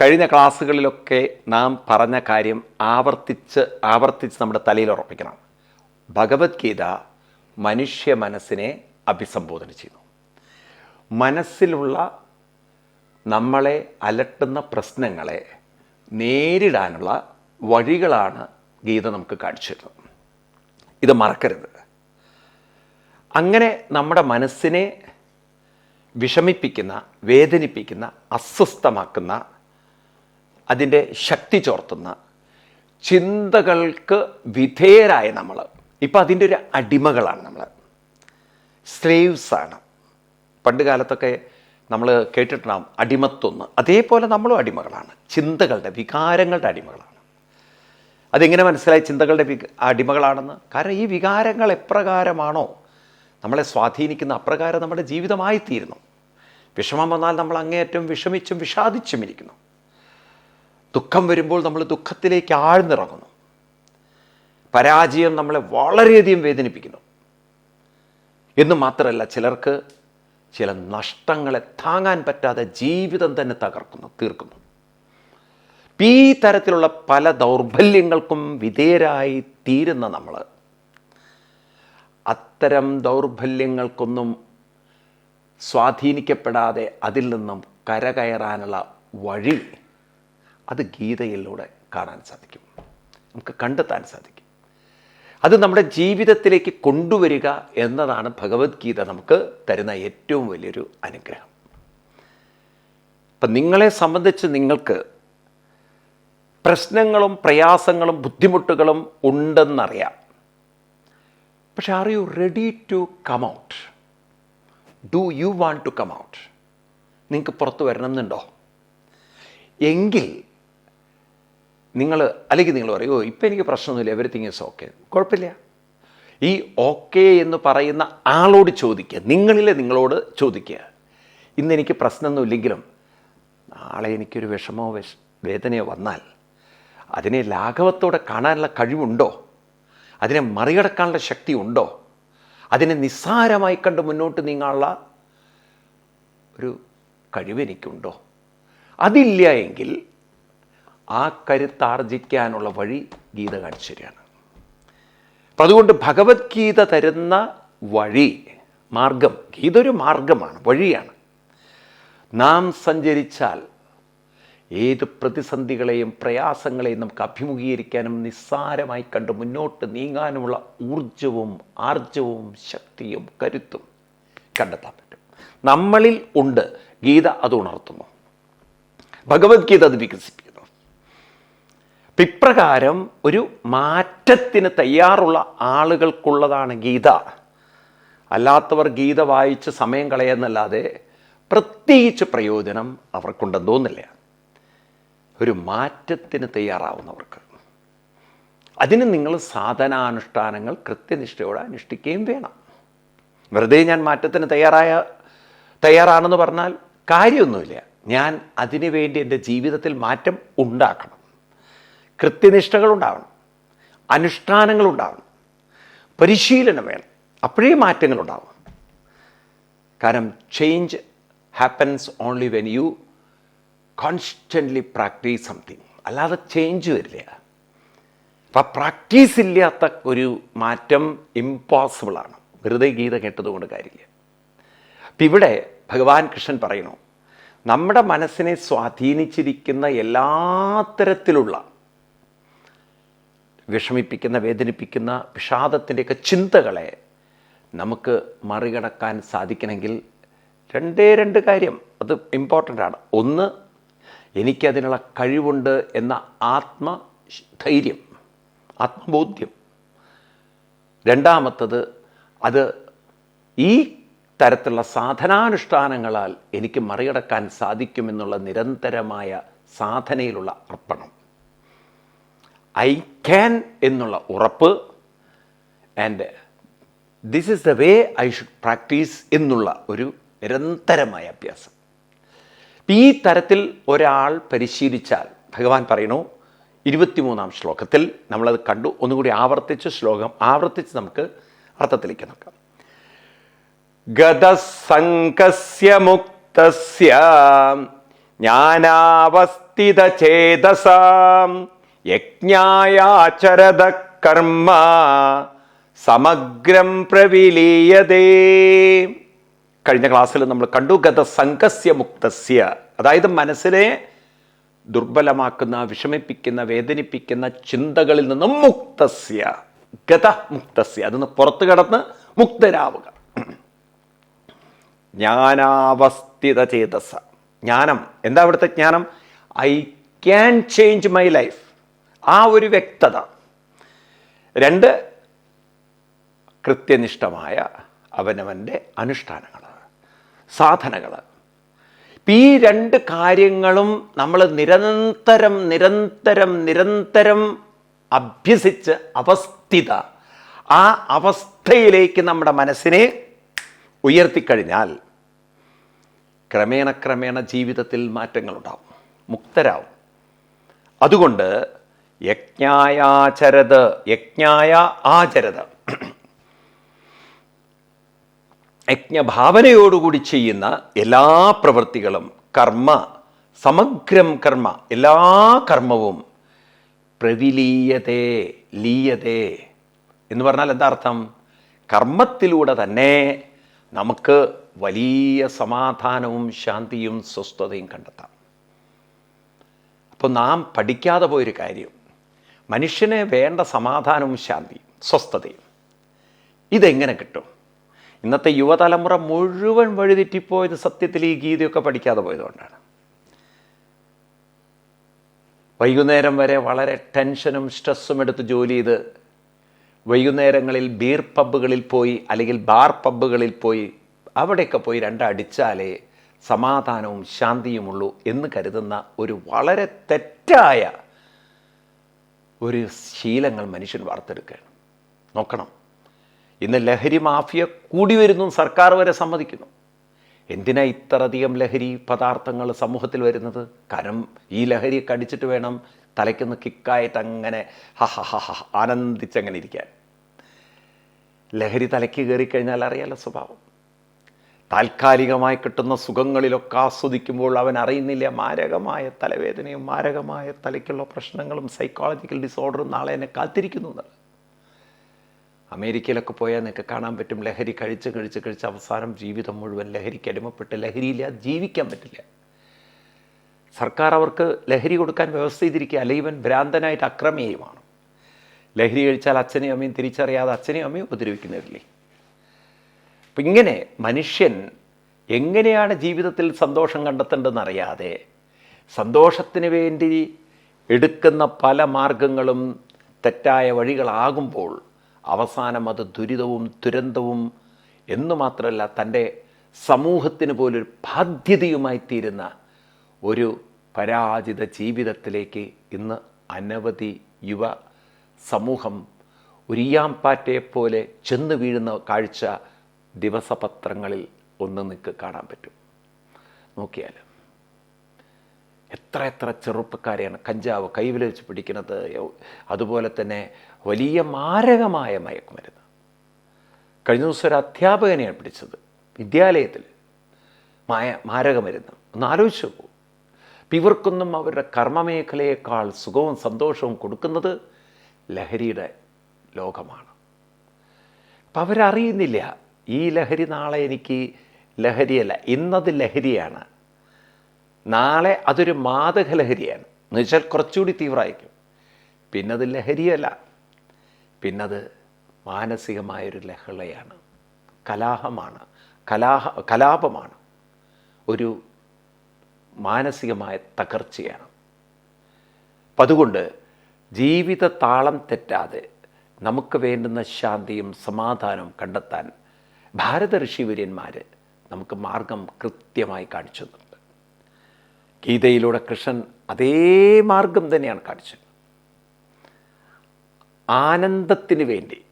കഴിഞ്ഞ ക്ലാസ്സുകളിലൊക്കെ നാം പറഞ്ഞ കാര്യം ആവർത്തിച്ച് ആവർത്തിച്ച് നമ്മുടെ തലയിൽ ഉറപ്പിക്കണം. ഭഗവത്ഗീത മനുഷ്യ മനസ്സിനെ അഭിസംബോധന ചെയ്യുന്നു. മനസ്സിലുള്ള നമ്മളെ അലട്ടുന്ന പ്രശ്നങ്ങളെ നേരിടാനുള്ള വഴികളാണ് ഗീത നമുക്ക് കാണിച്ചു തരുന്നത്. ഇത് മറക്കരുത്. അങ്ങനെ നമ്മുടെ മനസ്സിനെ വിഷമിപ്പിക്കുന്ന വേദനിപ്പിക്കുന്ന അസ്വസ്ഥമാക്കുന്ന അതിന്റെ ശക്തി ചോർത്തുന്ന ചിന്തകൾക്ക് വിധേയരായ നമ്മൾ. ഇപ്പം അതിന്റെ ഒരു അടിമകളാണ് നമ്മൾ. സ്ലേവ്സാണ് പണ്ട് കാലത്തൊക്കെ നമ്മൾ കേട്ടിട്ടുണ്ടാവും അടിമത്തൊന്ന് അതേപോലെ നമ്മളും അടിമകളാണ്. ചിന്തകളുടെ വികാരങ്ങളുടെ അടിമകളാണ്. അതെങ്ങനെ മനസ്സിലായി ചിന്തകളുടെ അടിമകളാണെന്ന്? കാരണം ഈ വികാരങ്ങൾ എപ്രകാരമാണോ? നമ്മളെ സ്വാധീനിക്കുന്ന അപ്രകാരം നമ്മുടെ ജീവിതമായിത്തീരുന്നു. വിഷമം വന്നാൽ നമ്മൾ അങ്ങേയറ്റം വിഷമിച്ചും വിഷാദിച്ചും ഇരിക്കുന്നു. ദുഃഖം വരുമ്പോൾ നമ്മൾ ദുഃഖത്തിലേക്ക് ആഴ്ന്നിറങ്ങുന്നു. പരാജയം നമ്മളെ വളരെയധികം വേദനിപ്പിക്കുന്നു. എന്ന് മാത്രമല്ല ചിലർക്ക് ചില നഷ്ടങ്ങളെ താങ്ങാൻ പറ്റാതെ ജീവിതം തന്നെ തകർക്കുന്നു തീർക്കുന്നു. ഈ തരത്തിലുള്ള പല ദൗർബല്യങ്ങൾക്കും വിധേയരായി തീരുന്ന നമ്മൾ അത്തരം ദൗർബല്യങ്ങൾക്കൊന്നും സ്വാധീനിക്കപ്പെടാതെ അതിൽ നിന്നും കരകയറാനുള്ള വഴി അത് ഗീതയിലൂടെ കാണാൻ സാധിക്കും. നമുക്ക് കണ്ടെത്താൻ സാധിക്കും. അത് നമ്മുടെ ജീവിതത്തിലേക്ക് കൊണ്ടുവരിക എന്നതാണ് ഭഗവത്ഗീത നമുക്ക് തരുന്ന ഏറ്റവും വലിയൊരു അനുഗ്രഹം. അപ്പം നിങ്ങളെ സംബന്ധിച്ച് നിങ്ങൾക്ക് പ്രശ്നങ്ങളും പ്രയാസങ്ങളും ബുദ്ധിമുട്ടുകളും ഉണ്ടെന്നറിയാം. പക്ഷെ are you ready to come out do you want to come out നിങ്ങൾക്ക് പുറത്ത് വരണമെന്നുണ്ടോ? എങ്കിൽ നിങ്ങൾ അല്ലെങ്കിൽ നിങ്ങൾ പറയുമോ ഇപ്പം എനിക്ക് പ്രശ്നമൊന്നുമില്ല. എവറിത്തിങ് ഈസ് ഓക്കെ കുഴപ്പമില്ല. ഈ ഓക്കെ എന്ന് പറയുന്ന ആളോട് ചോദിക്കുക. നിങ്ങളിലെ നിങ്ങളോട് ചോദിക്കുക. ഇന്ന് എനിക്ക് പ്രശ്നമൊന്നുമില്ലെങ്കിലും നാളെ എനിക്കൊരു വിഷമോ വിഷ വേദനയോ വന്നാൽ അതിനെ ലാഘവത്തോടെ കാണാനുള്ള കഴിവുണ്ടോ? അതിനെ മറികടക്കാനുള്ള ശക്തി ഉണ്ടോ? അതിനെ നിസ്സാരമായി കണ്ട് മുന്നോട്ട് നീങ്ങാനുള്ള ഒരു കഴിവ് എനിക്കുണ്ടോ? അതില്ല എങ്കിൽ ആ കരുത്താർജിക്കാനുള്ള വഴി ഗീത കാണിച്ചു തരികയാണ്. അപ്പം അതുകൊണ്ട് ഭഗവത്ഗീത തരുന്ന വഴി മാർഗം ഗീത ഒരു മാർഗമാണ് വഴിയാണ്. നാം സഞ്ചരിച്ചാൽ ഏത് പ്രതിസന്ധികളെയും പ്രയാസങ്ങളെയും നമുക്ക് അഭിമുഖീകരിക്കാനും നിസ്സാരമായി കണ്ട് മുന്നോട്ട് നീങ്ങാനുമുള്ള ഊർജവും ആർജവും ശക്തിയും കരുത്തും കണ്ടെത്താൻ പറ്റും. നമ്മളിൽ ഉണ്ട്. ഗീത അത് ഉണർത്തുന്നു. ഭഗവത്ഗീത അത് വികസിപ്പിക്കുന്നു. ഇപ്രകാരം ഒരു മാറ്റത്തിന് തയ്യാറുള്ള ആളുകൾക്കുള്ളതാണ് ഗീത. അല്ലാത്തവർ ഗീത വായിച്ച് സമയം കളയെന്നല്ലാതെ പ്രത്യേകിച്ച് പ്രയോജനം അവർക്കുണ്ടെന്ന് തോന്നില്ല. ഒരു മാറ്റത്തിന് തയ്യാറാവുന്നവർക്ക്. അതിന് നിങ്ങൾ സാധനാനുഷ്ഠാനങ്ങൾ കൃത്യനിഷ്ഠയോടെ അനുഷ്ഠിക്കുകയും വേണം. വെറുതെ ഞാൻ മാറ്റത്തിന് തയ്യാറായ തയ്യാറാണെന്ന് പറഞ്ഞാൽ കാര്യമൊന്നുമില്ല. ഞാൻ അതിനുവേണ്ടി എന്റെ ജീവിതത്തിൽ മാറ്റം ഉണ്ടാക്കണം. കൃത്യനിഷ്ഠകൾ ഉണ്ടാവണം. അനുഷ്ഠാനങ്ങൾ ഉണ്ടാവണം. പരിശീലനം വേണം. അപ്പോഴേ മാറ്റങ്ങൾ ഉണ്ടാവും. കാരണം change happens only when you constantly practise something അല്ലാതെ ചേഞ്ച് വരില്ല. അപ്പം പ്രാക്ടീസ് ഇല്ലാത്ത ഒരു മാറ്റം ഇമ്പോസിബിളാണ് വെറുതെ ഗീത കേട്ടതുകൊണ്ട് കാര്യമില്ല. അപ്പം ഇവിടെ ഭഗവാൻ കൃഷ്ണൻ പറയുന്നു നമ്മുടെ മനസ്സിനെ സ്വാധീനിച്ചിരിക്കുന്ന എല്ലാ തരത്തിലുള്ള വിഷമിപ്പിക്കുന്ന വേദനിപ്പിക്കുന്ന വിഷാദത്തിന്റെയൊക്കെ ചിന്തകളെ നമുക്ക് മറികടക്കാൻ സാധിക്കണമെങ്കിൽ രണ്ടേ രണ്ട് കാര്യം. അത് ഇമ്പോർട്ടന്റ് ആണ്. ഒന്ന് എനിക്കതിനുള്ള കഴിവുണ്ട് എന്ന ആത്മധൈര്യം ആത്മബോധ്യം. രണ്ടാമത്തത് അത് ഈ തരത്തിലുള്ള സാധനാനുഷ്ഠാനങ്ങളാൽ എനിക്ക് മറികടക്കാൻ സാധിക്കുമെന്നുള്ള നിരന്തരമായ സാധനയിലുള്ള അർപ്പണം. ഐ ക്യാൻ എന്നുള്ള ഉറപ്പ് and this is the way I should practise എന്നുള്ള ഒരു നിരന്തരമായ അഭ്യാസം. ഈ തരത്തിൽ ഒരാൾ പരിശീലിച്ചാൽ ഭഗവാൻ പറയണു ഇരുപത്തിമൂന്നാം ശ്ലോകത്തിൽ നമ്മളത് കണ്ടു. ഒന്നുകൂടി ആവർത്തിച്ച് ശ്ലോകം ആവർത്തിച്ച് നമുക്ക് അർത്ഥത്തിലേക്ക് നോക്കാം. ഗതസംഗസ്യ മുക്തസ്യ ജ്ഞാനാവസ്ഥിതചേതസാം യജ്ഞായാചരത കർമ്മ സമഗ്രം പ്രവിലീയതേ. കഴിഞ്ഞ ക്ലാസ്സിൽ നമ്മൾ കണ്ടു ഗത സംഘസ്യ മുക്തസ്യ അതായത് മനസ്സിനെ ദുർബലമാക്കുന്ന വിഷമിപ്പിക്കുന്ന വേദനിപ്പിക്കുന്ന ചിന്തകളിൽ നിന്നും മുക്തസ്യ. ഗത മുക്തസ്യ. അതിന് പുറത്തു കടന്ന് മുക്തരാവുക. ജ്ഞാനാവസ്ഥിത ചേതസ. ജ്ഞാനം. എന്താ അവിടുത്തെ ജ്ഞാനം? I can change my life ആ ഒരു വ്യക്തത. രണ്ട് കൃത്യനിഷ്ഠമായ അവനവന്റെ അനുഷ്ഠാനങ്ങൾ സാധനകൾ. ഈ രണ്ട് കാര്യങ്ങളും നമ്മൾ നിരന്തരം നിരന്തരം നിരന്തരം അഭ്യസിച്ച് അവസ്ഥിത ആ അവസ്ഥയിലേക്ക് നമ്മുടെ മനസ്സിനെ ഉയർത്തിക്കഴിഞ്ഞാൽ ക്രമേണ ക്രമേണ ജീവിതത്തിൽ മാറ്റങ്ങളുണ്ടാവും മുക്തരാവും. അതുകൊണ്ട് യജ്ഞായാചരത് യജ്ഞായ ആചരത് യജ്ഞഭാവനയോടുകൂടി ചെയ്യുന്ന എല്ലാ പ്രവൃത്തികളും കർമ്മ സമഗ്രം കർമ്മ എല്ലാ കർമ്മവും പ്രവിലീയതേ ലീയതേ. എന്ന് പറഞ്ഞാൽ എന്താ അർത്ഥം? കർമ്മത്തിലൂടെ തന്നെ നമുക്ക് വലിയ സമാധാനവും ശാന്തിയും സ്വസ്ഥതയും കണ്ടെത്താം. അപ്പോൾ നാം പഠിക്കാതെ പോയൊരു കാര്യം. മനുഷ്യനെ വേണ്ട സമാധാനവും ശാന്തിയും സ്വസ്ഥതയും ഇതെങ്ങനെ കിട്ടും? ഇന്നത്തെ യുവതലമുറ മുഴുവൻ വഴിതെറ്റിപ്പോയത് സത്യത്തിൽ ഈ ഗീതയൊക്കെ പഠിക്കാതെ പോയതുകൊണ്ടാണ്. വൈകുന്നേരം വരെ വളരെ ടെൻഷനും സ്ട്രെസ്സും എടുത്ത് ജോലി ചെയ്ത് വൈകുന്നേരങ്ങളിൽ ബീർ പബ്ബുകളിൽ പോയി അല്ലെങ്കിൽ ബാർ പബ്ബുകളിൽ പോയി അവിടെയൊക്കെ പോയി രണ്ടടിച്ചാലേ സമാധാനവും ശാന്തിയുമുള്ളൂ എന്ന് കരുതുന്ന ഒരു വളരെ തെറ്റായ ഒരു ശീലങ്ങൾ മനുഷ്യൻ വാർത്തെടുക്കുകയാണ്. നോക്കണം. ഇന്ന് ലഹരി മാഫിയ കൂടി വരുന്നു സർക്കാർ വരെ സമ്മതിക്കുന്നു. എന്തിനാ ഇത്രയധികം ലഹരി പദാർത്ഥങ്ങൾ സമൂഹത്തിൽ വരുന്നത്? കാരണം ഈ ലഹരി കടിച്ചിട്ട് വേണം തലയ്ക്കൊന്ന് കിക്കായിട്ട് അങ്ങനെ ഹ ഹ ഹ ഹ ആനന്ദിച്ചങ്ങനെ ഇരിക്കാൻ. ലഹരി തലയ്ക്ക് കയറിക്കഴിഞ്ഞാൽ അറിയാലോ സ്വഭാവം? താൽക്കാലികമായി കിട്ടുന്ന സുഖങ്ങളിലൊക്കെ ആസ്വദിക്കുമ്പോൾ അവൻ അറിയുന്നില്ല മാരകമായ തലവേദനയും മാരകമായ തലയ്ക്കുള്ള പ്രശ്നങ്ങളും സൈക്കോളജിക്കൽ ഡിസോർഡറും നാളെ എന്നെ കാത്തിരിക്കുന്നു എന്നുള്ളത്. അമേരിക്കയിലൊക്കെ പോയാൽ നിങ്ങൾക്ക് കാണാൻ പറ്റും. ലഹരി കഴിച്ച് കഴിച്ച് കഴിച്ച് അവസാനം ജീവിതം മുഴുവൻ ലഹരിക്ക് അടിമപ്പെട്ട് ലഹരിയില്ലാതെ ജീവിക്കാൻ പറ്റില്ല. സർക്കാർ അവർക്ക് ലഹരി കൊടുക്കാൻ വ്യവസ്ഥ ചെയ്തിരിക്കുക. അല്ലെങ്കിൽ ഇവൻ ഭ്രാന്തനായിട്ട് അക്രമീയമാണ്. ലഹരി കഴിച്ചാൽ അച്ഛനെയും അമ്മയും തിരിച്ചറിയാതെ അച്ഛനെയും അമ്മയും ഉപദ്രവിക്കുന്നവരില്ലേ? അപ്പം ഇങ്ങനെ മനുഷ്യൻ എങ്ങനെയാണ് ജീവിതത്തിൽ സന്തോഷം കണ്ടെത്തേണ്ടതെന്ന് അറിയാതെ സന്തോഷത്തിന് വേണ്ടി എടുക്കുന്ന പല മാർഗങ്ങളും തെറ്റായ വഴികളാകുമ്പോൾ അവസാനം അത് ദുരിതവും ദുരന്തവും എന്നു മാത്രമല്ല തന്റെ സമൂഹത്തിന് പോലൊരു ബാധ്യതയുമായി തീരുന്ന ഒരു പരാജിത ജീവിതത്തിലേക്ക് ഇന്ന് അനവധി യുവ സമൂഹം ഉരിയാമ്പാറ്റയെ പോലെ ചെന്ന് വീഴുന്ന കാഴ്ച ദിവസപത്രങ്ങളിൽ ഒന്ന് നിൽക്ക് കാണാൻ പറ്റും. നോക്കിയാൽ എത്ര എത്ര ചെറുപ്പക്കാരെയാണ് കഞ്ചാവ് കൈവിൽ വെച്ച് പിടിക്കുന്നത്. അതുപോലെ തന്നെ വലിയ മാരകമായ മയക്കുമരുന്ന്. കഴിഞ്ഞ ദിവസം ഒരു അധ്യാപകനെയാണ് പിടിച്ചത് വിദ്യാലയത്തിൽ. മായ മാരകമരുന്ന്. ഒന്ന് ആലോചിച്ച് പോകും ഇവർക്കൊന്നും അവരുടെ കർമ്മമേഖലയേക്കാൾ സുഖവും സന്തോഷവും കൊടുക്കുന്നത് ലഹരിയുടെ ലോകമാണ്. അപ്പം അവരറിയുന്നില്ല ഈ ലഹരി നാളെ എനിക്ക് ലഹരിയല്ല ഇന്നത് ലഹരിയാണ്. നാളെ അതൊരു മാദക ലഹരിയാണ്. എന്നുവെച്ചാൽ കുറച്ചുകൂടി തീവ്രമായിരിക്കും പിന്നത് ലഹരിയല്ല. പിന്നത് മാനസികമായൊരു ലഹളയാണ്. കലാഹമാണ്. കലാഹ കലാപമാണ്. ഒരു മാനസികമായ തകർച്ചയാണ്. അപ്പം അതുകൊണ്ട് ജീവിത താളം തെറ്റാതെ നമുക്ക് വേണ്ടുന്ന ശാന്തിയും സമാധാനവും കണ്ടെത്താൻ ഭാരത ഋഷിവര്യന്മാർ നമുക്ക് മാർഗം കൃത്യമായി കാണിച്ചു തന്നിട്ടുണ്ട്. ഗീതയിലൂടെ കൃഷ്ണൻ അതേ മാർഗം തന്നെയാണ് കാണിച്ചത്. ആനന്ദത്തിന് വേണ്ടി.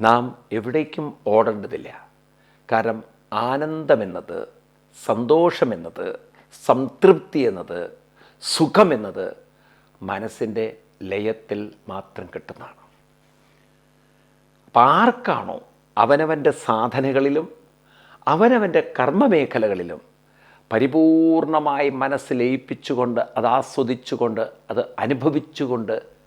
നാം എവിടേക്കും ഓടേണ്ടതില്ല. കാരണം ആനന്ദമെന്നത് സന്തോഷമെന്നത് സംതൃപ്തി എന്നത് സുഖമെന്നത് മനസ്സിന്റെ ലയത്തിൽ മാത്രം കിട്ടുന്നതാണ്. അപ്പം ആർക്കാണോ അവനവന്റെ സാധനകളിലും അവനവന്റെ കർമ്മമേഖലകളിലും പരിപൂർണമായി മനസ്സ് ലയിപ്പിച്ചുകൊണ്ട് അത് ആസ്വദിച്ചുകൊണ്ട് അത് അനുഭവിച്ചുകൊണ്ട്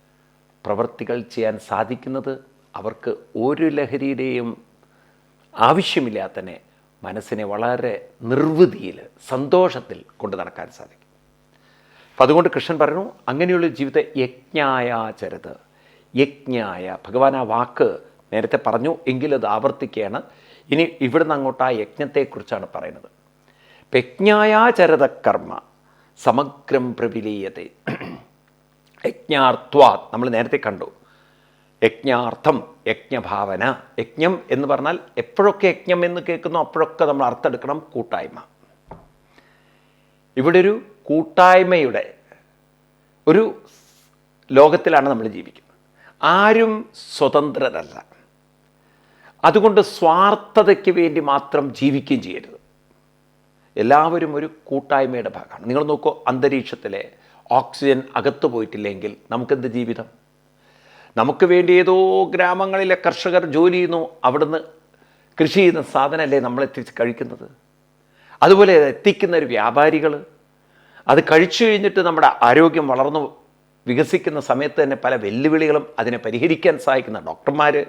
പ്രവൃത്തികൾ ചെയ്യാൻ സാധിക്കുന്നത് അവർക്ക് ഒരു ലഹരിയുടെയും ആവശ്യമില്ലാതെ തന്നെ മനസ്സിനെ വളരെ നിർവൃതിയിൽ സന്തോഷത്തിൽ കൊണ്ടു നടക്കാൻ സാധിക്കും. അപ്പം അതുകൊണ്ട് കൃഷ്ണൻ പറഞ്ഞു അങ്ങനെയുള്ള ജീവിത യജ്ഞായാചരത്. യജ്ഞായ ഭഗവാൻ ആ വാക്ക് നേരത്തെ പറഞ്ഞു എങ്കിലത് ആവർത്തിക്കുകയാണ് ഇനി ഇവിടുന്ന് അങ്ങോട്ട് ആ യജ്ഞത്തെക്കുറിച്ചാണ് പറയുന്നത്. യജ്ഞായാചരത കർമ്മ സമഗ്രം പ്രവിലീയത്തെ. യജ്ഞാർത്വാ നമ്മൾ നേരത്തെ കണ്ടു. യജ്ഞാർത്ഥം യജ്ഞഭാവന. യജ്ഞം എന്ന് പറഞ്ഞാൽ എപ്പോഴൊക്കെ യജ്ഞം എന്ന് കേൾക്കുന്നു അപ്പോഴൊക്കെ നമ്മൾ അർത്ഥെടുക്കണം കൂട്ടായ്മ. ഇവിടെ ഒരു കൂട്ടായ്മയുടെ ഒരു ലോകത്തിലാണ് നമ്മൾ ജീവിക്കുന്നത്. ആരും സ്വതന്ത്രരല്ല. അതുകൊണ്ട് സ്വാർത്ഥതയ്ക്ക് വേണ്ടി മാത്രം ജീവിക്കുകയും ചെയ്യരുത്. എല്ലാവരും ഒരു കൂട്ടായ്മയുടെ ഭാഗമാണ്. നിങ്ങൾ നോക്കൂ അന്തരീക്ഷത്തിലെ ഓക്സിജൻ അകത്തു പോയിട്ടില്ലെങ്കിൽ നമുക്കെന്ത് ജീവിതം? നമുക്ക് വേണ്ടി ഏതോ ഗ്രാമങ്ങളിലെ കർഷകർ ജോലി ചെയ്യുന്നു അവിടുന്ന് കൃഷി ചെയ്യുന്ന സാധനമല്ലേ നമ്മൾ എത്തിച്ച് കഴിക്കുന്നത്? അതുപോലെ എത്തിക്കുന്ന ഒരു വ്യാപാരികൾ അത് കഴിച്ചു കഴിഞ്ഞിട്ട് നമ്മുടെ ആരോഗ്യം വളർന്നു വികസിക്കുന്ന സമയത്ത് തന്നെ പല വെല്ലുവിളികളും അതിനെ പരിഹരിക്കാൻ സഹായിക്കുന്ന ഡോക്ടർമാർ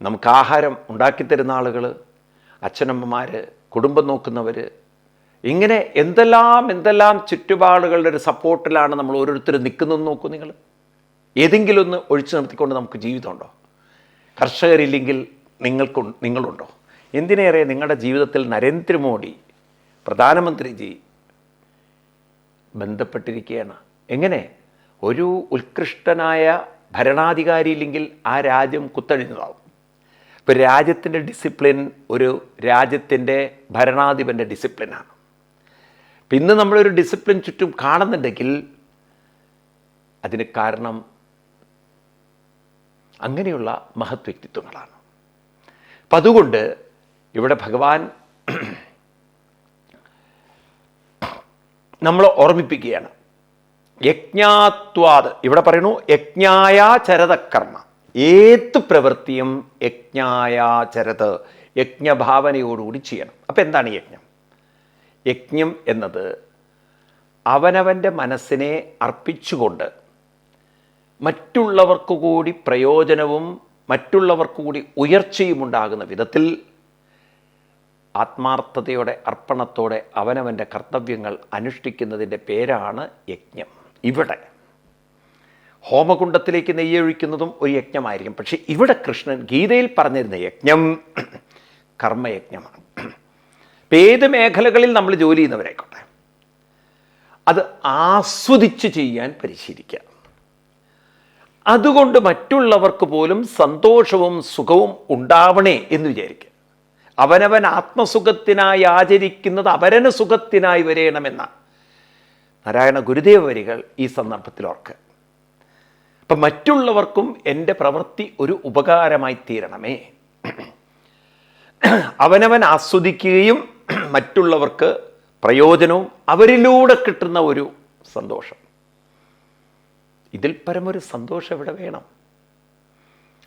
നമുക്ക് ആഹാരം ഉണ്ടാക്കിത്തരുന്ന ആളുകൾ അച്ഛനമ്മമാർ കുടുംബം നോക്കുന്നവർ ഇങ്ങനെ എന്തെല്ലാം എന്തെല്ലാം ചുറ്റുപാടുകളുടെ ഒരു സപ്പോർട്ടിലാണ് നമ്മൾ ഓരോരുത്തരും നിൽക്കുന്നതെന്ന് നോക്കൂ നിങ്ങൾ. ഏതെങ്കിലും ഒന്ന് ഒഴിച്ചു നിർത്തിക്കൊണ്ട് നമുക്ക് ജീവിതമുണ്ടോ? കർഷകരില്ലെങ്കിൽ നിങ്ങൾക്ക് നിങ്ങളുണ്ടോ? എന്തിനേറെ നിങ്ങളുടെ ജീവിതത്തിൽ നരേന്ദ്രമോദി പ്രധാനമന്ത്രിജി ബന്ധപ്പെട്ടിരിക്കുകയാണ്? എങ്ങനെ? ഒരു ഉത്കൃഷ്ടനായ ഭരണാധികാരി ഇല്ലെങ്കിൽ ആ രാജ്യം കുത്തഴിഞ്ഞതാവും. ഇപ്പോൾ രാജ്യത്തിന്റെ ഡിസിപ്ലിൻ ഒരു രാജ്യത്തിന്റെ ഭരണാധിപന്റെ ഡിസിപ്ലിനാണ്. അപ്പം ഇന്ന് നമ്മളൊരു ഡിസിപ്ലിൻ ചുറ്റും കാണുന്നുണ്ടെങ്കിൽ അതിന് കാരണം അങ്ങനെയുള്ള മഹത് വ്യക്തിത്വങ്ങളാണ് അപ്പം അതുകൊണ്ട് ഇവിടെ ഭഗവാൻ നമ്മളെ ഓർമ്മിപ്പിക്കുകയാണ്. യജ്ഞാത്വാത് ഇവിടെ പറയുന്നു യജ്ഞായ യജ്ഞായാചരതകർമ്മ ഏത് പ്രവൃത്തിയും യജ്ഞായാചരത് യജ്ഞഭാവനയോടുകൂടി ചെയ്യണം. അപ്പം എന്താണ് യജ്ഞം? യജ്ഞം എന്നത് അവനവന്റെ മനസ്സിനെ അർപ്പിച്ചുകൊണ്ട് മറ്റുള്ളവർക്ക് കൂടി പ്രയോജനവും മറ്റുള്ളവർക്ക് കൂടി ഉയർച്ചയും ഉണ്ടാകുന്ന വിധത്തിൽ ആത്മാർത്ഥതയോടെ അർപ്പണത്തോടെ അവനവന്റെ കർത്തവ്യങ്ങൾ അനുഷ്ഠിക്കുന്നതിന്റെ പേരാണ് യജ്ഞം. ഇവിടെ ഹോമകുണ്ടത്തിലേക്ക് നെയ്യൊഴിക്കുന്നതും ഒരു യജ്ഞമായിരിക്കും. പക്ഷേ ഇവിടെ കൃഷ്ണൻ ഗീതയിൽ പറഞ്ഞിരുന്ന യജ്ഞം കർമ്മയജ്ഞമാണ്. ഇപ്പം ഏത് മേഖലകളിൽ നമ്മൾ ജോലി ചെയ്യുന്നവരായിക്കോട്ടെ. അത് ആസ്വദിച്ച് ചെയ്യാൻ പരിശീലിക്കുക. അതുകൊണ്ട് മറ്റുള്ളവർക്ക് പോലും സന്തോഷവും സുഖവും ഉണ്ടാവണേ എന്ന് വിചാരിക്കുക. അവനവൻ ആത്മസുഖത്തിനായി ആചരിക്കുന്നത് അവരന് സുഖത്തിനായി വരയണമെന്ന നാരായണ ഗുരുദേവ വരികൾ ഈ സന്ദർഭത്തിൽ ഓർക്കുക. അപ്പം മറ്റുള്ളവർക്കും എന്റെ പ്രവൃത്തി ഒരു ഉപകാരമായി തീരണമേ. അവനവൻ ആസ്വദിക്കുകയും മറ്റുള്ളവർക്ക് പ്രയോജനവും അവരിലൂടെ കിട്ടുന്ന ഒരു സന്തോഷം. ഇതിൽ പരമൊരു സന്തോഷം ഇവിടെ വേണം.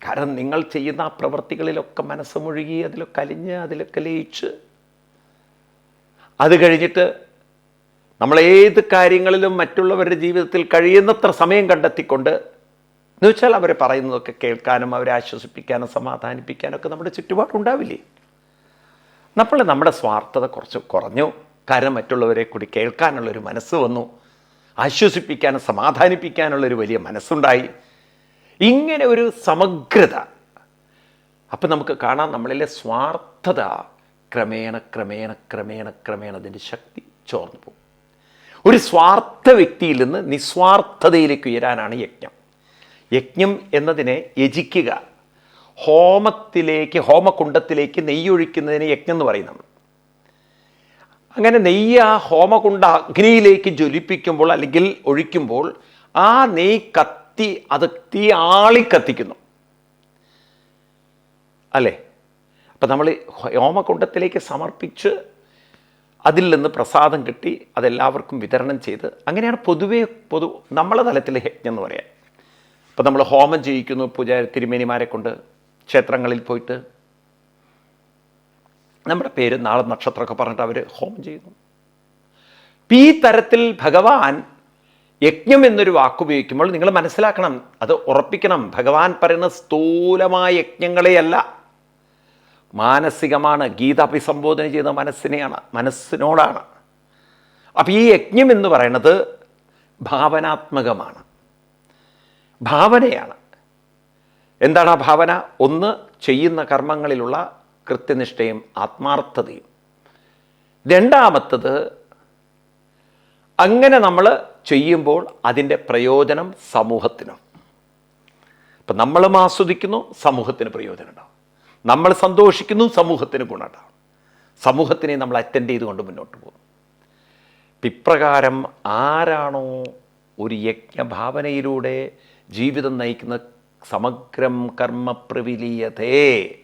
കാരണം നിങ്ങൾ ചെയ്യുന്ന ആ പ്രവൃത്തികളിലൊക്കെ മനസ്സ് മുഴുകി അതിലൊക്കെ അലിഞ്ഞ് അതിലൊക്കെ ലയിച്ച്. അത് കഴിഞ്ഞിട്ട് നമ്മൾ ഏത് കാര്യങ്ങളിലും മറ്റുള്ളവരുടെ ജീവിതത്തിൽ കഴിയുന്നത്ര സമയം കണ്ടെത്തിക്കൊണ്ട് എന്ന് വെച്ചാൽ അവരെ പറയുന്നതൊക്കെ കേൾക്കാനും അവരെ ആശ്വസിപ്പിക്കാനും സമാധാനിപ്പിക്കാനും ഒക്കെ നമ്മുടെ ചുറ്റുപാടുണ്ടാവില്ലേ? നമ്മൾ നമ്മുടെ സ്വാർത്ഥത കുറച്ച് കുറഞ്ഞു. കാരണം മറ്റുള്ളവരെ കൂടി കേൾക്കാനുള്ളൊരു മനസ്സ് വന്നു. ആശ്വസിപ്പിക്കാനും സമാധാനിപ്പിക്കാനുള്ളൊരു വലിയ മനസ്സുണ്ടായി. ഇങ്ങനെ ഒരു സമഗ്രത. അപ്പം നമുക്ക് കാണാം നമ്മളിലെ സ്വാർത്ഥത ക്രമേണ ക്രമേണ ക്രമേണ ക്രമേണ അതിന്റെ ശക്തി ചോർന്നു പോകും. ഒരു സ്വാർത്ഥ വ്യക്തിയിൽ നിന്ന് നിസ്വാർത്ഥതയിലേക്ക് ഉയരാനാണ് യജ്ഞം. യജ്ഞം എന്നതിനെ യജിക്കുക. ഹോമത്തിലേക്ക് ഹോമകുണ്ടത്തിലേക്ക് നെയ്യൊഴിക്കുന്നതിന് യജ്ഞം എന്ന് പറയുന്നത് അങ്ങനെ നെയ്യ് ആ ഹോമകുണ്ട അഗ്നിയിലേക്ക് ജ്വലിപ്പിക്കുമ്പോൾ അല്ലെങ്കിൽ ഒഴിക്കുമ്പോൾ ആ നെയ് കത്തി അത് തീ ആളി കത്തിക്കുന്നു. അല്ലേ? അപ്പം നമ്മൾ ഹോമകുണ്ടത്തിലേക്ക് സമർപ്പിച്ച് അതിൽ നിന്ന് പ്രസാദം കിട്ടി അതെല്ലാവർക്കും വിതരണം ചെയ്ത് അങ്ങനെയാണ് പൊതുവേ പൊതു നമ്മളെ തലത്തിൽ യജ്ഞം എന്ന് പറയാം. അപ്പം നമ്മൾ ഹോമം ചെയ്യിക്കുന്നു പൂജാരി തിരുമേനിമാരെ കൊണ്ട് ക്ഷേത്രങ്ങളിൽ പോയിട്ട്. നമ്മുടെ പേര് നാളെ നക്ഷത്രമൊക്കെ പറഞ്ഞിട്ട് അവർ ഹോമം ചെയ്യുന്നു. ഈ തരത്തിൽ ഭഗവാൻ യജ്ഞം എന്നൊരു വാക്കുപയോഗിക്കുമ്പോൾ നിങ്ങൾ മനസ്സിലാക്കണം അത് ഉറപ്പിക്കണം. ഭഗവാൻ പറയുന്ന സ്ഥൂലമായ യജ്ഞങ്ങളെയല്ല. മാനസികമാണ്. ഗീത അഭിസംബോധന ചെയ്യുന്ന മനസ്സിനെയാണ് മനസ്സിനോടാണ്. അപ്പം ഈ യജ്ഞം എന്ന് പറയുന്നത് ഭാവനാത്മകമാണ്. ഭാവനയാണ്. എന്താണ് ആ ഭാവന? ഒന്ന് ചെയ്യുന്ന കർമ്മങ്ങളിലുള്ള കൃത്യനിഷ്ഠയും ആത്മാർത്ഥതയും. രണ്ടാമത്തത് അങ്ങനെ നമ്മൾ ചെയ്യുമ്പോൾ അതിന്റെ പ്രയോജനം സമൂഹത്തിനും. ഇപ്പം നമ്മളും ആസ്വദിക്കുന്നു സമൂഹത്തിന് പ്രയോജനം ഉണ്ടാവും. നമ്മൾ സന്തോഷിക്കുന്നു സമൂഹത്തിന് ഗുണമുണ്ടാവും സമൂഹത്തിനെ നമ്മൾ അറ്റൻഡ് ചെയ്തുകൊണ്ട് മുന്നോട്ട് പോകും. പിപ്രകാരം ആരാണോ ഒരു യജ്ഞഭാവനയിലൂടെ ജീവിതം നയിക്കുന്ന സമഗ്രം കർമ്മ പ്രവിലീയതേ.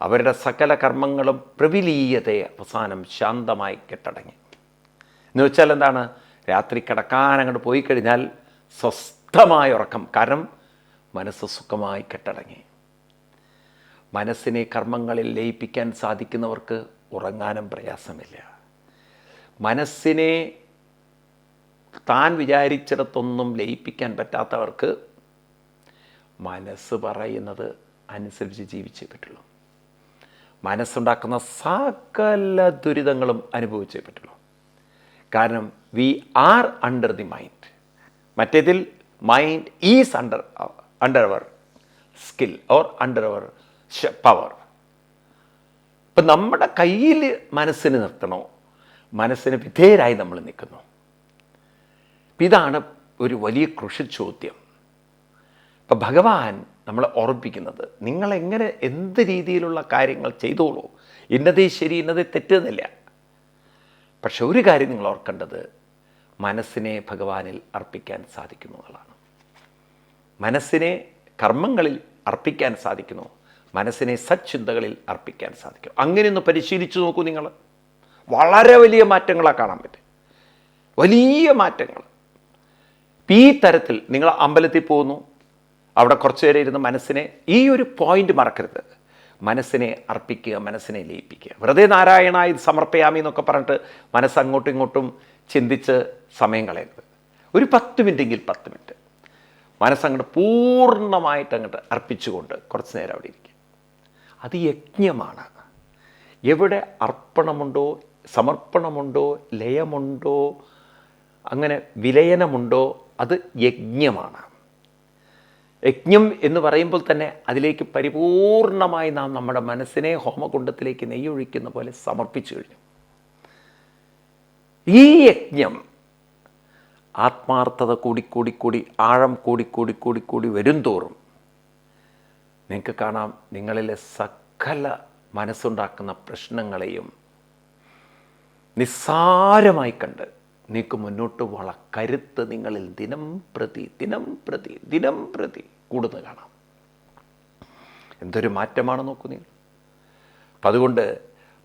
അവരുടെ സകല കർമ്മങ്ങളും പ്രവിലീയതേ. അവസാനം ശാന്തമായി കെട്ടടങ്ങി. എന്ന് വെച്ചാൽ എന്താണ്? രാത്രി കിടക്കാൻ അങ്ങോട്ട് പോയി കഴിഞ്ഞാൽ സ്വസ്ഥമായ ഉറക്കം. കാരണം മനസ്സ് സുഖമായി കെട്ടടങ്ങി. മനസ്സിനെ കർമ്മങ്ങളിൽ ലയിപ്പിക്കാൻ സാധിക്കുന്നവർക്ക് ഉറങ്ങാനും പ്രയാസമില്ല. മനസ്സിനെ താൻ വിചാരിച്ചിടത്തൊന്നും ലയിപ്പിക്കാൻ പറ്റാത്തവർക്ക് മനസ്സ് പറയുന്നത് അനുസരിച്ച് ജീവിച്ചേ പറ്റുള്ളൂ. മനസ്സുണ്ടാക്കുന്ന സകല ദുരിതങ്ങളും അനുഭവിച്ചേ പറ്റുള്ളൂ. കാരണം we are under the mind മറ്റേതിൽ mind is under under our skill or under our power ഇപ്പം നമ്മുടെ കയ്യിൽ മനസ്സിന് നിർത്തണോ? മനസ്സിന് വിധേയരായി നമ്മൾ നിൽക്കുന്നു. ഇതാണ് ഒരു വലിയ കൃഷി ചോദ്യം. ഇപ്പം ഭഗവാൻ നമ്മളെ ഓർമ്മിപ്പിക്കുന്നത് നിങ്ങൾ എങ്ങനെ എന്ത് രീതിയിലുള്ള കാര്യങ്ങൾ ചെയ്തോളൂ? ഇന്നതേ ശരി ഇന്നതേ തെറ്റുന്നില്ല പക്ഷെ ഒരു കാര്യം നിങ്ങൾ ഓർക്കേണ്ടത് മനസ്സിനെ ഭഗവാനിൽ അർപ്പിക്കാൻ സാധിക്കുന്നു എന്നുള്ളതാണ്. മനസ്സിനെ കർമ്മങ്ങളിൽ അർപ്പിക്കാൻ സാധിക്കുന്നു. മനസ്സിനെ സച്ചിന്തകളിൽ അർപ്പിക്കാൻ സാധിക്കും. അങ്ങനെ ഒന്ന് പരിശീലിച്ചു നോക്കൂ നിങ്ങൾ. വളരെ വലിയ മാറ്റങ്ങളാണ് കാണാൻ പറ്റും. വലിയ മാറ്റങ്ങൾ. ഈ തരത്തിൽ നിങ്ങൾ അമ്പലത്തിൽ പോകുന്നു. അവിടെ കുറച്ചു നേരം ഇരുന്ന് മനസ്സിനെ ഈ ഒരു പോയിന്റ് മറക്കരുത്. മനസ്സിനെ അർപ്പിക്കുക മനസ്സിനെ ലയിപ്പിക്കുക. വെറുതെ നാരായണ ഇത് സമർപ്പയാമി എന്നൊക്കെ പറഞ്ഞിട്ട് മനസ്സ് അങ്ങോട്ടും ഇങ്ങോട്ടും ചിന്തിച്ച് സമയം കളയരുത്. ഒരു പത്ത് മിനിറ്റെങ്കിൽ പത്ത് മിനിറ്റ്. മനസ്സങ്ങോട്ട് പൂർണമായിട്ട് അങ്ങോട്ട് അർപ്പിച്ചുകൊണ്ട് കുറച്ച് നേരം അവിടെ ഇരിക്കുക. അത് യജ്ഞമാണ്. എവിടെ അർപ്പണമുണ്ടോ സമർപ്പണമുണ്ടോ ലയമുണ്ടോ അങ്ങനെ വിലയനമുണ്ടോ അത് യജ്ഞമാണ്. യജ്ഞം എന്ന് പറയുമ്പോൾ തന്നെ അതിലേക്ക് പരിപൂർണമായി നാം നമ്മുടെ മനസ്സിനെ ഹോമകുണ്ടത്തിലേക്ക് നെയ്യൊഴിക്കുന്ന പോലെ സമർപ്പിച്ചു കഴിഞ്ഞു. ഈ യജ്ഞം ആത്മാർത്ഥത കൂടിക്കൂടിക്കൂടി ആഴം കൂടിക്കൂടിക്കൂടിക്കൂടി കൂടി കൂടി വരും തോറും നിങ്ങൾക്ക് കാണാം നിങ്ങളിലെ സകല മനസ്സുണ്ടാക്കുന്ന പ്രശ്നങ്ങളെയും നിസ്സാരമായി കണ്ട് നീക്ക് മുന്നോട്ട് വള കരുത്ത് നിങ്ങളിൽ ദിനം പ്രതി ദിനം പ്രതി ദിനം പ്രതി കൂടുന്നത് കാണാം. എന്തൊരു മാറ്റമാണ് നോക്കൂ നിങ്ങൾ അപ്പം അതുകൊണ്ട്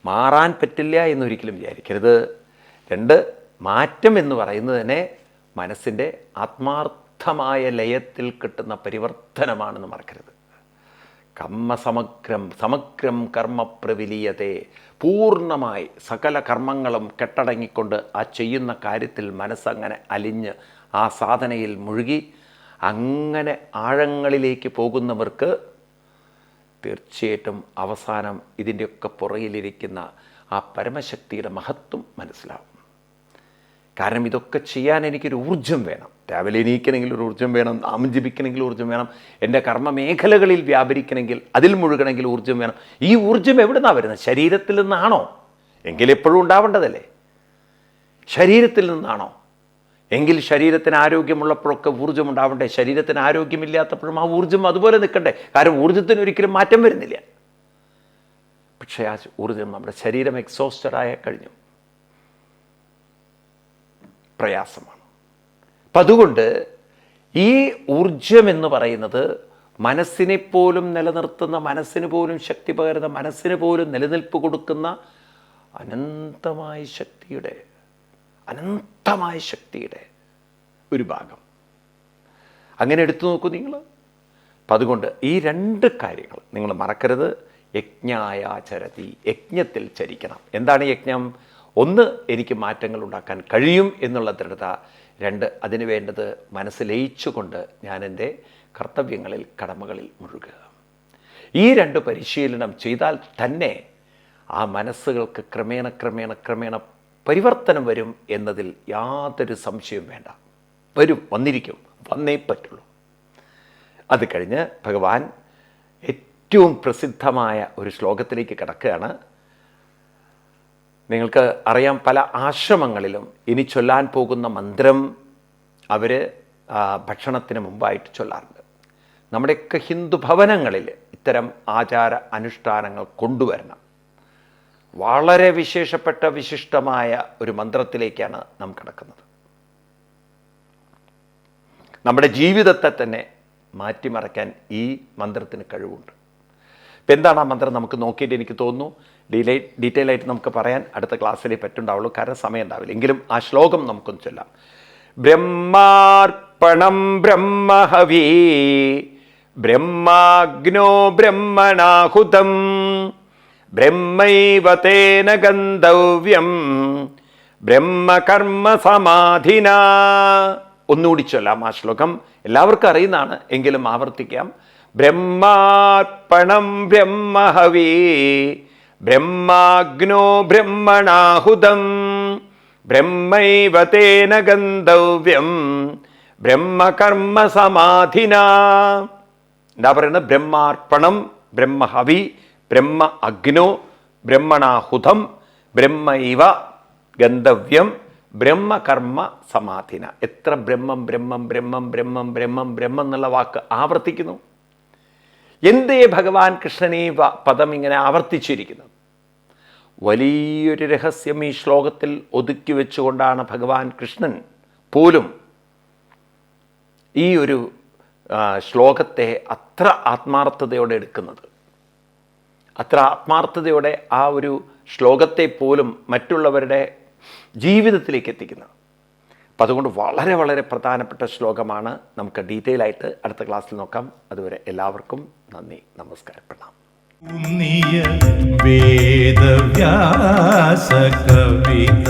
മാറാൻ പറ്റില്ല എന്നൊരിക്കലും വിചാരിക്കരുത്. രണ്ട് മാറ്റം എന്ന് പറയുന്നത് തന്നെ മനസ്സിന്റെ ആത്മാർത്ഥമായ ലയത്തിൽ കിട്ടുന്ന പരിവർത്തനമാണെന്ന് മറക്കരുത്. കർമ്മ സമഗ്രം സമഗ്രം കർമ്മ പ്രവിലീയതേ. പൂർണമായി സകല കർമ്മങ്ങളും കെട്ടടങ്ങിക്കൊണ്ട് ആ ചെയ്യുന്ന കാര്യത്തിൽ മനസ്സങ്ങനെ അലിഞ്ഞ് ആ സാധനയിൽ മുഴുകി അങ്ങനെ ആഴങ്ങളിലേക്ക് പോകുന്നവർക്ക് തീർച്ചയായിട്ടും അവസാനം ഇതിന്റെയൊക്കെ പുറകിലിരിക്കുന്ന ആ പരമശക്തിയുടെ മഹത്വം മനസ്സിലാവും. കാരണം ഇതൊക്കെ ചെയ്യാൻ എനിക്കൊരു ഊർജം വേണം. രാവിലെ എണീക്കണമെങ്കിൽ ഒരു ഊർജം വേണം നാമം ജപിക്കണമെങ്കിൽ ഊർജം വേണം എന്റെ കർമ്മ മേഖലകളിൽ വ്യാപരിക്കണമെങ്കിൽ അതിൽ മുഴുകണമെങ്കിൽ ഊർജം വേണം. ഈ ഊർജം എവിടെ നിന്നാണ് വരുന്നത്? ശരീരത്തിൽ നിന്നാണോ? എങ്കിൽ എപ്പോഴും ഉണ്ടാവേണ്ടതല്ലേ? ശരീരത്തിൽ നിന്നാണോ? എങ്കിൽ ശരീരത്തിന് ആരോഗ്യമുള്ളപ്പോഴൊക്കെ ഊർജം ഉണ്ടാവണ്ടേ? ശരീരത്തിന് ആരോഗ്യമില്ലാത്തപ്പോഴും ആ ഊർജം അതുപോലെ നിൽക്കണ്ടേ? കാരണം ഊർജത്തിന് ഒരിക്കലും മാറ്റം വരുന്നില്ല. പക്ഷേ ആ ഊർജം നമ്മുടെ ശരീരം എക്സോസ്റ്റഡായ കഴിഞ്ഞു. പ്രയാസമാണ്. അപ്പം അതുകൊണ്ട് ഈ എന്ന് പറയുന്നത് മനസ്സിനെ പോലും നിലനിർത്തുന്ന മനസ്സിന് പോലും ശക്തി പകരുന്ന മനസ്സിന് പോലും നിലനിൽപ്പ് കൊടുക്കുന്ന അനന്തമായ ശക്തിയുടെ അനന്തമായ ശക്തിയുടെ ഒരു ഭാഗം. അങ്ങനെ എടുത്തു നോക്കൂ നിങ്ങൾ. അപ്പം അതുകൊണ്ട് ഈ രണ്ട് കാര്യങ്ങൾ നിങ്ങൾ മറക്കരുത്. യജ്ഞായാചരതി യജ്ഞത്തിൽ ചരിക്കണം. എന്താണ് യജ്ഞം? ഒന്ന് എനിക്ക് മാറ്റങ്ങൾ ഉണ്ടാക്കാൻ കഴിയും എന്നുള്ള ദൃഢത രണ്ട് അതിന് വേണ്ടത് മനസ്സിലയിച്ചുകൊണ്ട് ഞാൻ എന്റെ കർത്തവ്യങ്ങളിൽ കടമകളിൽ മുഴുകുക. ഈ രണ്ട് പരിശീലനം ചെയ്താൽ തന്നെ ആ മനസ്സുകൾക്ക് ക്രമേണ ക്രമേണ ക്രമേണ പരിവർത്തനം വരും എന്നതിൽ യാതൊരു സംശയവും വേണ്ട. വരും വന്നിരിക്കും വന്നേ പറ്റുള്ളൂ. അത് കഴിഞ്ഞ് ഭഗവാൻ ഏറ്റവും പ്രസിദ്ധമായ ഒരു ശ്ലോകത്തിലേക്ക് കിടക്കുകയാണ്. നിങ്ങൾക്ക് അറിയാം പല ആശ്രമങ്ങളിലും ഇനി ചൊല്ലാൻ പോകുന്ന മന്ത്രം അവർ ഭക്ഷണത്തിന് മുമ്പായിട്ട് ചൊല്ലാറുണ്ട്. നമ്മുടെയൊക്കെ ഹിന്ദു ഭവനങ്ങളിൽ ഇത്തരം ആചാര അനുഷ്ഠാനങ്ങൾ കൊണ്ടുവരണം. വളരെ വിശേഷപ്പെട്ട വിശിഷ്ടമായ ഒരു മന്ത്രത്തിലേക്കാണ് നാം കിടക്കുന്നത്. നമ്മുടെ ജീവിതത്തെ തന്നെ മാറ്റിമറയ്ക്കാൻ ഈ മന്ത്രത്തിന് കഴിവുണ്ട്. ഇപ്പം എന്താണ് ആ മന്ത്രം നമുക്ക് നോക്കിയിട്ട് എനിക്ക് തോന്നുന്നു? ഡീലൈ ഡീറ്റെയിൽ ആയിട്ട് നമുക്ക് പറയാൻ അടുത്ത ക്ലാസ്സിലേ പറ്റുണ്ടാവുള്ളൂ. കാരണം സമയം ഉണ്ടാവില്ല. എങ്കിലും ആ ശ്ലോകം നമുക്കൊന്ന് ചൊല്ലാം. ബ്രഹ്മാർപ്പണം ബ്രഹ്മഹവി ബ്രഹ്മാഗ്നോ ബ്രഹ്മണാഹുതം ബ്രഹ്മൈവ തേന ഗന്ധവ്യം ബ്രഹ്മകർമ്മ സമാധിന. ഒന്നുകൂടി ചൊല്ലാം ആ ശ്ലോകം. എല്ലാവർക്കും അറിയുന്നതാണ്. എങ്കിലും ആവർത്തിക്കാം. ബ്രഹ്മാർപ്പണം ബ്രഹ്മഹവീ ബ്രഹ്മാഗ്നോ ബ്രഹ്മണാഹുതം ബ്രഹ്മൈവ തേന ഗന്ധവ്യം ബ്രഹ്മകർമ്മ സമാധിന. എന്താ പറയുന്നത്? ബ്രഹ്മാർപ്പണം ബ്രഹ്മഹവി ബ്രഹ്മ അഗ്നോ ബ്രഹ്മണാഹുതം ബ്രഹ്മൈവ ഗന്ധവ്യം ബ്രഹ്മകർമ്മ സമാധിന. എത്ര ബ്രഹ്മം ബ്രഹ്മം ബ്രഹ്മം ബ്രഹ്മം ബ്രഹ്മം ബ്രഹ്മം എന്നുള്ള വാക്ക് ആവർത്തിക്കുന്നു? എന്തേ ഭഗവാൻ കൃഷ്ണൻ ഈ പദം ഇങ്ങനെ ആവർത്തിച്ചിരിക്കുന്നത് വലിയൊരു രഹസ്യം ഈ ശ്ലോകത്തിൽ ഒതുക്കി വെച്ചുകൊണ്ടാണ് ഭഗവാൻ കൃഷ്ണൻ പോലും ഈ ഒരു ശ്ലോകത്തെ അത്ര ആത്മാർത്ഥതയോടെ എടുക്കുന്നത്. അത്ര ആത്മാർത്ഥതയോടെ ആ ഒരു ശ്ലോകത്തെ പോലും മറ്റുള്ളവരുടെ ജീവിതത്തിലേക്ക് എത്തിക്കുന്നത്. അപ്പം അതുകൊണ്ട് വളരെ വളരെ പ്രധാനപ്പെട്ട ശ്ലോകമാണ്. നമുക്ക് ഡീറ്റെയിൽ ആയിട്ട് അടുത്ത ക്ലാസ്സിൽ നോക്കാം. അതുവരെ എല്ലാവർക്കും നന്ദി. നമസ്കാരം. പ്രണാം. വേദവ്യാസ കവിത